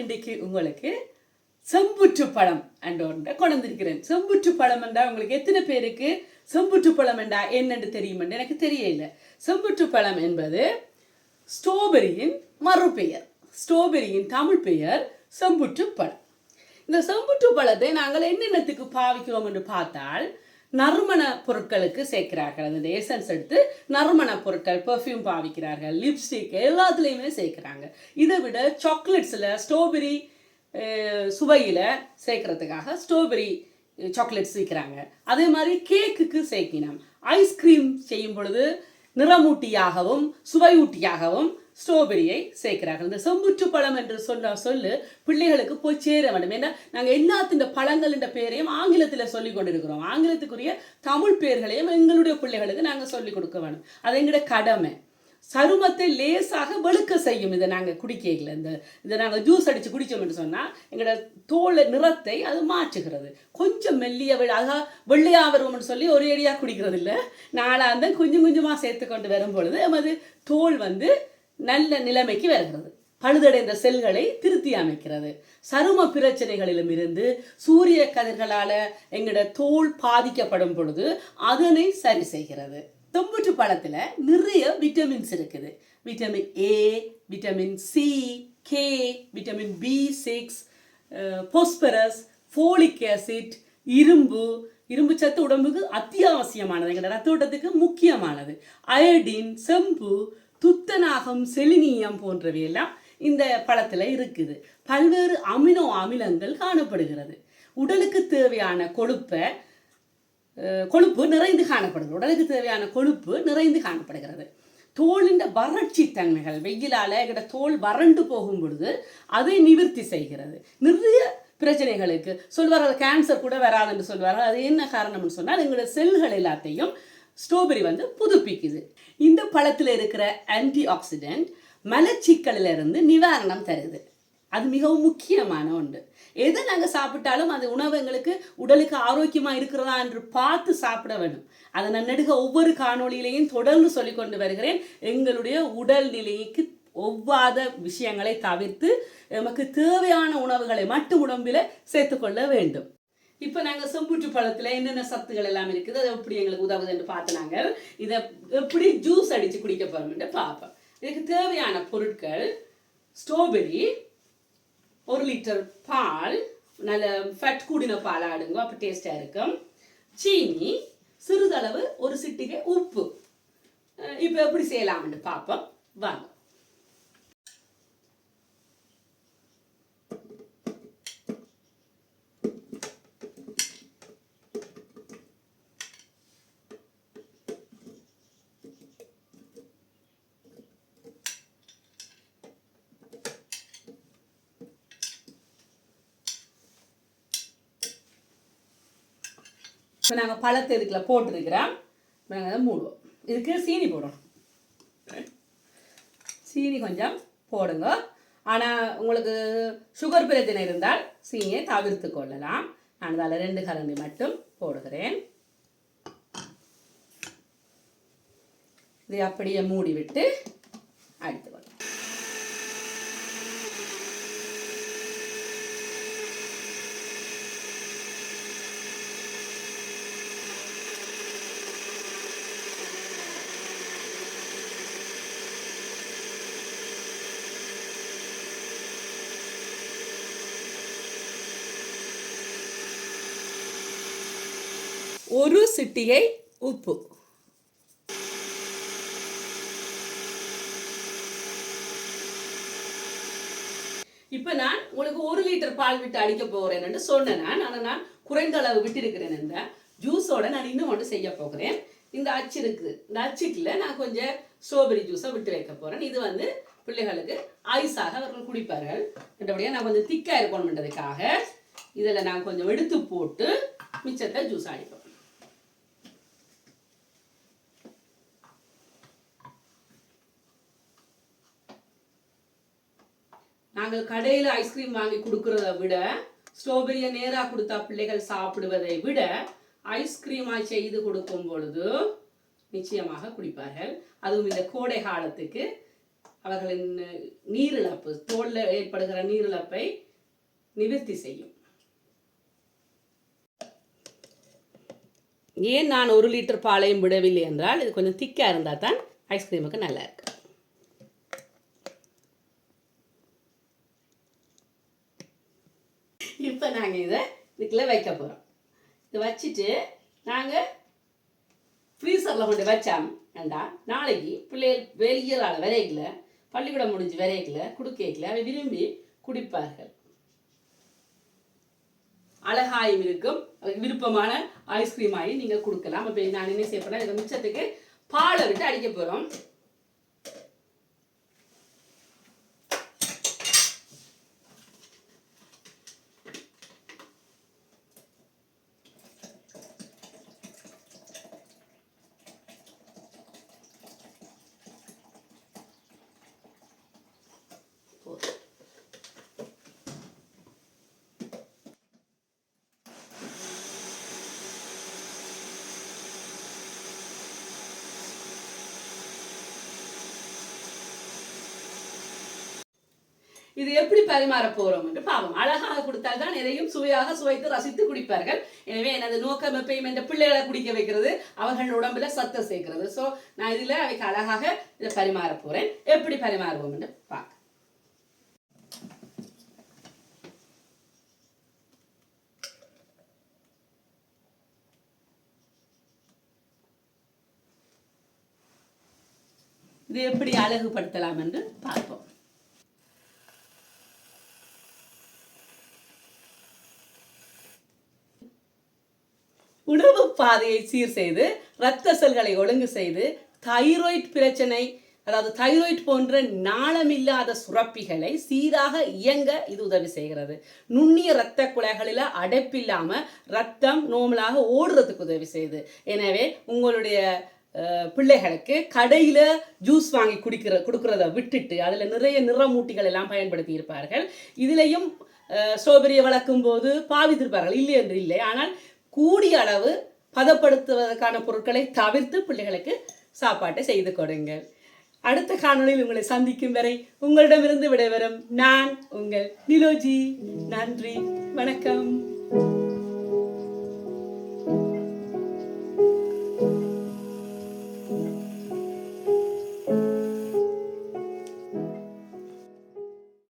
இன்றைக்கு உங்களுக்கு செம்புற்று பழம் என்ற ஒன்றை கொண்டு செம்புற்று பழம் என்றா உங்களுக்கு எத்தனை பேருக்கு செம்புற்று பழம் என்றா என்னென்று தெரியும் என்று எனக்கு தெரியல செம்புற்று பழம் என்பது ஸ்ட்ராபெரியின் மறுபெயர் ஸ்ட்ராபெரியின் தமிழ் பெயர் செம்புற்று பழம் இந்த செம்புற்று பழத்தை நாங்கள் என்னென்னத்துக்கு பாவிக்கிறோம் என்று பார்த்தால் நறுமண பொருட்களுக்கு சேர்க்கிறார்கள். அந்த எசன்ஸ் எடுத்து நறுமண பொருட்கள் பெர்ஃப்யூம் பாவிக்கிறார்கள் லிப்ஸ்டிக் எல்லாத்துலேயுமே சேர்க்கிறாங்க. இதை விட சாக்லேட்ஸில் ஸ்ட்ராபெரி சுவையில் சேர்க்கறதுக்காக ஸ்ட்ராபெரி சாக்லேட்ஸ் சேர்க்கிறாங்க. அதே மாதிரி கேக்குக்கு சேர்க்கினோம். ஐஸ்கிரீம் செய்யும் பொழுது நிறமூட்டியாகவும் சுவையூட்டியாகவும் ஸ்ட்ராபெரியை சேர்க்கிறார்கள். இந்த செம்புற்று பழம் என்று சொன்ன சொல்லு பிள்ளைகளுக்கு போய் சேர வேண்டும். ஏன்னா நாங்கள் எல்லாத்தின் பழங்களின் பெயரையும் ஆங்கிலத்தில் சொல்லிக் கொண்டிருக்கிறோம். ஆங்கிலத்துக்குரிய தமிழ் பெயர்களையும் எங்களுடைய பிள்ளைகளுக்கு நாங்கள் சொல்லிக் கொடுக்க வேணும் அது எங்களுடைய கடமை. சருமத்தை லேசாக வெளுக்க செய்யும் இதை நாங்கள் குடிக்கல. இந்த இதை நாங்கள் ஜூஸ் அடித்து குடித்தோம் என்று சொன்னால் எங்களோட தோல் நிறத்தை அது மாற்றுகிறது. கொஞ்சம் மெல்லிய அழகாக வெள்ளையாக வருவோம்னு சொல்லி ஒரு அடியாக குடிக்கிறது இல்லை நாளாந்த கொஞ்சம் கொஞ்சமாக சேர்த்து கொண்டு வரும் பொழுது நமது தோல் வந்து நல்ல நிலைமைக்கு வருகிறது. பழுதடைந்த செல்களை திருத்தி அமைக்கிறது. சரும பிரச்சனைகளிலும் இருந்து சூரிய கதிர்களால் எங்களோட தோல் பாதிக்கப்படும் பொழுது அதனை சரி செய்கிறது. தொம்புற்று பழத்தில் நிறைய விட்டமின்ஸ் இருக்குது. Vitamin A vitamin C K vitamin B six phosphorus folic acid இரும்பு. இரும்பு சத்து உடம்புக்கு அத்தியாவசியமானது. எங்களோட ரத்த ஓட்டத்துக்கு முக்கியமானது. அயடின் செம்பு துத்தநாகம் செலினியம் போன்றவையெல்லாம் இந்த பழத்தில் இருக்குது. பல்வேறு அமினோ அமிலங்கள் காணப்படுகிறது. உடலுக்கு தேவையான கொழுப்பை கொழுப்பு நிறைந்து காணப்படுகிறது. உடலுக்கு தேவையான கொழுப்பு நிறைந்து காணப்படுகிறது. தோலின் வறட்சி தன்மைகள் வெயிலால் எங்கட தோல் வறண்டு போகும் பொழுது அதை நிவர்த்தி செய்கிறது. நிறைய பிரச்சனைகளுக்கு சொல்வார்கள் கேன்சர் கூட வராதுன்னு சொல்வார்கள். அது என்ன காரணம்னு சொன்னால் எங்களோட செல்கள் எல்லாத்தையும் ஸ்ட்ராபெரி வந்து புதுப்பிக்குது இந்த பழத்தில் இருக்கிற ஆன்டி ஆக்சிடென்ட் மலச்சிக்கலிலிருந்து நிவாரணம் தருது. அது மிகவும் முக்கியமான ஒன்று. எதை நாங்கள் சாப்பிட்டாலும் அது உணவு எங்களுக்கு உடலுக்கு ஆரோக்கியமாக இருக்கிறதா என்று பார்த்து சாப்பிட வேண்டும் அதை நான் நெடுக ஒவ்வொரு காணொளியிலையும் தொடர்ந்து சொல்லிக்கொண்டு வருகிறேன். எங்களுடைய உடல் நிலைக்கு ஒவ்வாத விஷயங்களை தவிர்த்து நமக்கு தேவையான உணவுகளை மட்டும் உடம்பில் சேர்த்துக்கொள்ள வேண்டும். இப்போ நாங்கள் செம்புற்று பழத்தில் என்னென்ன சத்துகள் எல்லாம் இருக்குது அது எப்படி எங்களுக்கு உதவுதுன்னு பார்த்து நாங்கள் இதை எப்படி ஜூஸ் அடித்து குடிக்க போகிறோம்னு பார்ப்போம். இதுக்கு தேவையான பொருட்கள் ஸ்ட்ராபெரி ஒரு லிட்டர் பால் நல்ல ஃபட் கூடின பால் ஆடுங்க அப்போ டேஸ்டாக இருக்கும். சீனி சிறிதளவு ஒரு சிட்டிகை உப்பு. இப்போ எப்படி செய்யலாம்னு பார்ப்போம். வாங்க. இப்போ நாங்கள் பழத்தை இதுக்குள்ள போட்டிருக்கிறோம். நாங்கள் அதை மூடுவோம். இதுக்கு சீனி போடணும். சீனி கொஞ்சம் போடுங்க. ஆனால் உங்களுக்கு சுகர் பிரச்சனை இருந்தால் சீனியை தவிர்த்து கொள்ளலாம். நான் அதில் ரெண்டு கரண்டி மட்டும் போடுகிறேன். இதை அப்படியே மூடிவிட்டு அடுத்து வரும் ஒரு சிட்டிகை உப்பு. இப்போ நான் உங்களுக்கு ஒரு லிட்டர் பால் விட்டு அடிக்க என்று சொன்னேன் நான். ஆனால் நான் குறைந்த அளவு விட்டிருக்கிறேன் இந்த ஜூஸோட நான் இன்னும் ஒன்று செய்ய போகிறேன். இந்த அச்சு இருக்குது இந்த அச்சுக்குள்ள நான் கொஞ்சம் ஸ்ட்ராபெரி ஜூஸை விட்டு வைக்க போகிறேன் இது வந்து பிள்ளைகளுக்கு ஐஸாக அவர்கள் குடிப்பார்கள். மற்றபடியாக நான் கொஞ்சம் திக்காக இருக்கணுன்றதுக்காக இதில் நான் கொஞ்சம் எடுத்து போட்டு மிச்சத்தை ஜூஸ் அடிப்பேன் நாங்கள் கடையில் ஐஸ்கிரீம் வாங்கி கொடுக்கறத விட ஸ்ட்ராபெரியை நேராக கொடுத்தா பிள்ளைகள் சாப்பிடுவதை விட ஐஸ்கிரீமாக செய்து கொடுக்கும் பொழுது நிச்சயமாக குடிப்பார்கள். அதுவும் இந்த கோடை காலத்துக்கு அவர்களின் நீரிழப்பு தோல்ல ஏற்படுகிற நீரிழப்பை நிவர்த்தி செய்யும். ஏன் நான் ஒரு லிட்டர் பாலையும் விடவில்லை என்றால் இது கொஞ்சம் திக்காக இருந்தால் தான் ஐஸ்கிரீமுக்கு நல்லா இருக்கு இப்போ நாங்கள் இதை இதுக்குள்ளே வைக்க போகிறோம் இதை வச்சுட்டு நாங்கள் ஃப்ரீசரில் கொண்டு வச்சாம். வேண்டாம் நாளைக்கு பிள்ளைகள் வெளியலால் விரைக்கல பள்ளிக்கூடம் முடிஞ்சு விரைக்கல குடுக்கல அவை விரும்பி குடிப்பார்கள். அழகாயும் இருக்கும். விருப்பமான ஐஸ்கிரீம் ஆகி நீங்கள் கொடுக்கலாம். அப்போ நான் என்ன செய்ய போகிறேன் மிச்சத்துக்கு பாலை விட்டு அடிக்க போகிறோம் இது எப்படி பரிமாற போறோம் என்று பாவம். அழகாக கொடுத்தால் தான் எதையும் சுவையாக சுவைத்து ரசித்து குடிப்பார்கள். எனவே எனது நோக்கம் எப்பயும் என்ற பிள்ளைகளை குடிக்க வைக்கிறது அவர்கள் உடம்புல சத்தம் சேர்க்கிறது. ஸோ நான் இதுல அவைக்கு அழகாக இதை பரிமாற போறேன். எப்படி பரிமாறுவோம் என்று பார்க்க. இது எப்படி அழகுபடுத்தலாம் என்று பார்ப்போம். உணவு பாதையை சீர் செய்து இரத்த செல்களை ஒழுங்கு செய்து தைராய்ட் பிரச்சனை அதாவது தைராய்டு போன்ற நாளமில்லாத சுரப்பிகளை சீராக இயங்க இது உதவி செய்கிறது. நுண்ணிய இரத்த குழாய்களில் அடைப்பில்லாம ரத்தம் நோமலாக ஓடுறதுக்கு உதவி செய்யுது. எனவே உங்களுடைய அஹ், பிள்ளைகளுக்கு கடையில் ஜூஸ் வாங்கி குடிக்கிற கொடுக்கறத விட்டுட்டு அதில் நிறைய நிறமூட்டிகள் எல்லாம் பயன்படுத்தி இருப்பார்கள். இதுலேயும் ஸ்ட்ராபெரியை வளர்க்கும் போது பாவித்திருப்பார்கள் இல்லை என்று இல்லை. ஆனால் கூடிய அளவு பதப்படுத்துவதற்கான பொருட்களை தவிர்த்து பிள்ளைகளுக்கு சாப்பாட்டை செய்து கொடுங்க. அடுத்த காணொளியில் உங்களை சந்திக்கும் வரை உங்களிடமிருந்து விடைபெறும் நான் உங்கள் நிலோஜி. நன்றி. வணக்கம்.